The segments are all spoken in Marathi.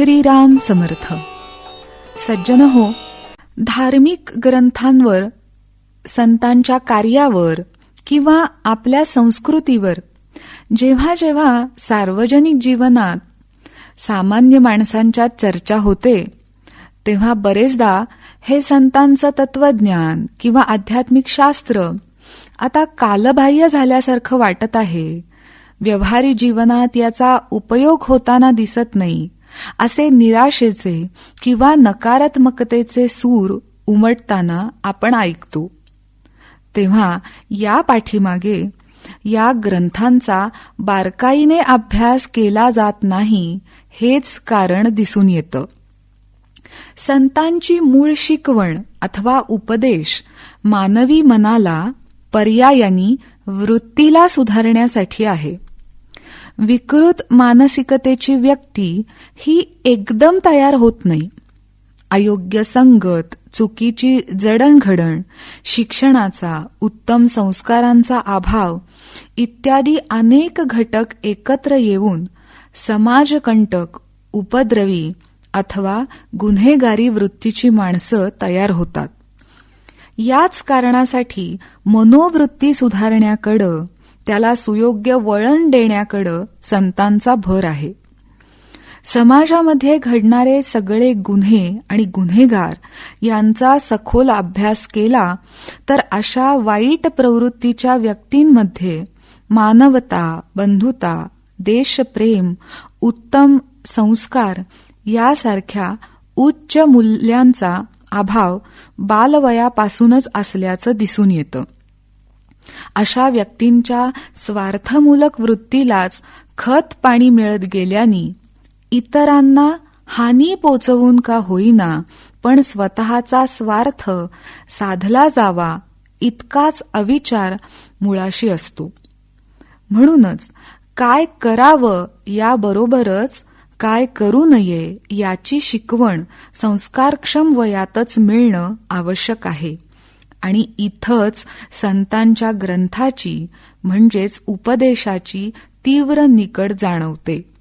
श्रीराम समर्थ. सज्जन हो धार्मिक ग्रंथांवर संतांच्या कार्यावर किंवा आपल्या संस्कृतीवर जेव्हा जेव्हा सार्वजनिक जीवनात सामान्य माणसांच्या चर्चा होते तेव्हा बरेचदा हे संतांचं तत्वज्ञान किंवा आध्यात्मिक शास्त्र आता कालबाह्य झाल्यासारखं वाटत आहे. व्यवहारी जीवनात याचा उपयोग होताना दिसत नाही. असे निराशेचे किंवा नकारात्मकतेचे सूर उमटताना आपण ऐकतो. तेव्हा या पाठीमागे या ग्रंथांचा बारकाईने अभ्यास केला जात नाही हेच कारण दिसून येतं. संतांची मूळ शिकवण अथवा उपदेश मानवी मनाला पर्यायानी वृत्तीला सुधारण्यासाठी आहे. विकृत मानसिकतेची व्यक्ती ही एकदम तयार होत नाही. अयोग्य संगत चुकीची जडणघडण शिक्षणाचा उत्तम संस्कारांचा अभाव इत्यादी अनेक घटक एकत्र येऊन समाजकंटक उपद्रवी अथवा गुन्हेगारी वृत्तीची माणसं तयार होतात. याच कारणासाठी मनोवृत्ती सुधारण्याकडं त्याला सुयोग्य वळण देण्याकडं संतांचा भर आहे. समाजामध्ये घडणारे सगळे गुन्हे आणि गुन्हेगार यांचा सखोल अभ्यास केला तर अशा वाईट प्रवृत्तीच्या व्यक्तींमध्ये मानवता बंधुता देशप्रेम उत्तम संस्कार यासारख्या उच्च मूल्यांचा अभाव बालवयापासूनच असल्याचं दिसून येतं. अशा व्यक्तींच्या स्वार्थमूलक वृत्तीलाच खत पाणी मिळत गेल्याने इतरांना हानी पोचवून का होईना पण स्वतःचा स्वार्थ साधला जावा इतकाच अविचार मुळाशी असतो. म्हणूनच काय करावं याबरोबरच काय करू नये याची शिकवण संस्कारक्षम वयातच मिळणं आवश्यक आहे. आणि इथंच संतांच्या ग्रंथाची म्हणजेच उपदेशाची तीव्र निकड जाणवते.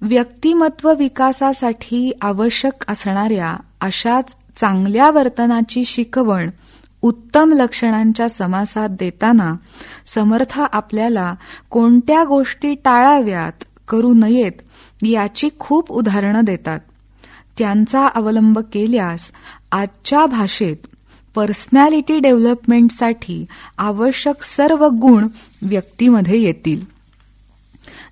व्यक्तिमत्व विकासासाठी आवश्यक असणाऱ्या अशाच चांगल्या वर्तनाची शिकवण उत्तम लक्षणांच्या समासात देताना समर्थ आपल्याला कोणत्या गोष्टी टाळाव्यात करू नयेत याची खूप उदाहरणं देतात. त्यांचा अवलंब केल्यास आजच्या भाषेत पर्सनॅलिटी डेव्हलपमेंटसाठी आवश्यक सर्व गुण व्यक्तीमध्ये येतील.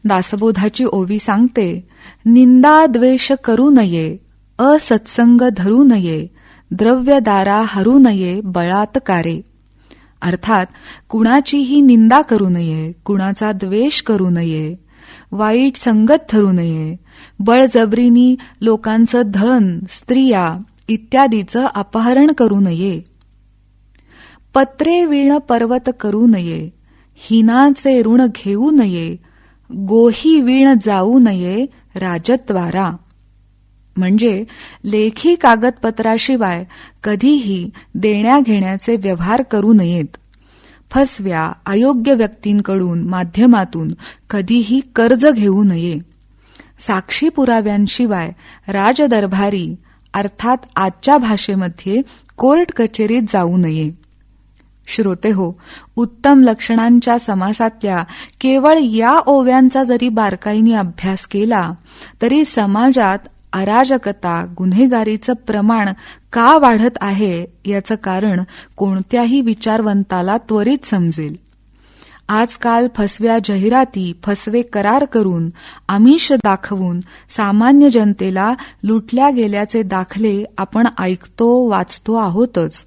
दासबोधाची ओवी सांगते निंदा द्वेष करू नये असत्संग धरू नये द्रव्यदारा हरू नये बळात्कारे अर्थात कुणाचीही निंदा करू नये कुणाचा द्वेष करू नये वाईट संगत धरू नये बळजबरीनी लोकांचं धन स्त्रिया इत्यादीचं अपहरण करू नये. पत्रे विण पर्वत करू नये हिनाचे ऋण घेऊ नये गोही वीण जाऊ नये राजद्वारा. म्हणजे लेखी कागदपत्राशिवाय कधीही देण्या घेण्याचे व्यवहार करू नयेत. फसव्या अयोग्य व्यक्तींकडून माध्यमातून कधीही कर्ज घेऊ नये. साक्षी पुराव्यांशिवाय राजदरबारी अर्थात आजच्या भाषेमध्ये कोर्ट कचेरीत जाऊ नये. श्रोते हो उत्तम लक्षणांच्या समासातल्या केवळ या ओव्यांचा जरी बारकाईने अभ्यास केला तरी समाजात अराजकता गुन्हेगारीचं प्रमाण का वाढत आहे याचं कारण कोणत्याही विचारवंताला त्वरित समजेल. आजकाल फसव्या जाहिराती फसवे करार करून आमिष दाखवून सामान्य जनतेला लुटल्या गेल्याचे दाखले आपण ऐकतो वाचतो आहोतच.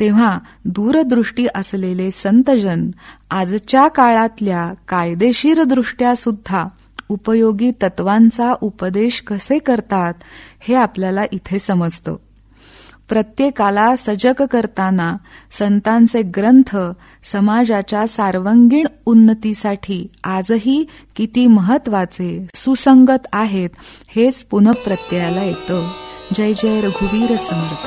तेव्हा दूरदृष्टी असलेले संतजन आजच्या काळातल्या कायदेशीर दृष्ट्या सुद्धा उपयोगी तत्वांचा उपदेश कसे करतात हे आपल्याला इथे समजतं. प्रत्येकाला सजग करताना संतांचे ग्रंथ समाजाच्या सार्वंगीण उन्नतीसाठी आजही किती महत्त्वाचे सुसंगत आहेत हेच पुनप्रत्ययाला येतं. जय जय रघुवीर समर्थ.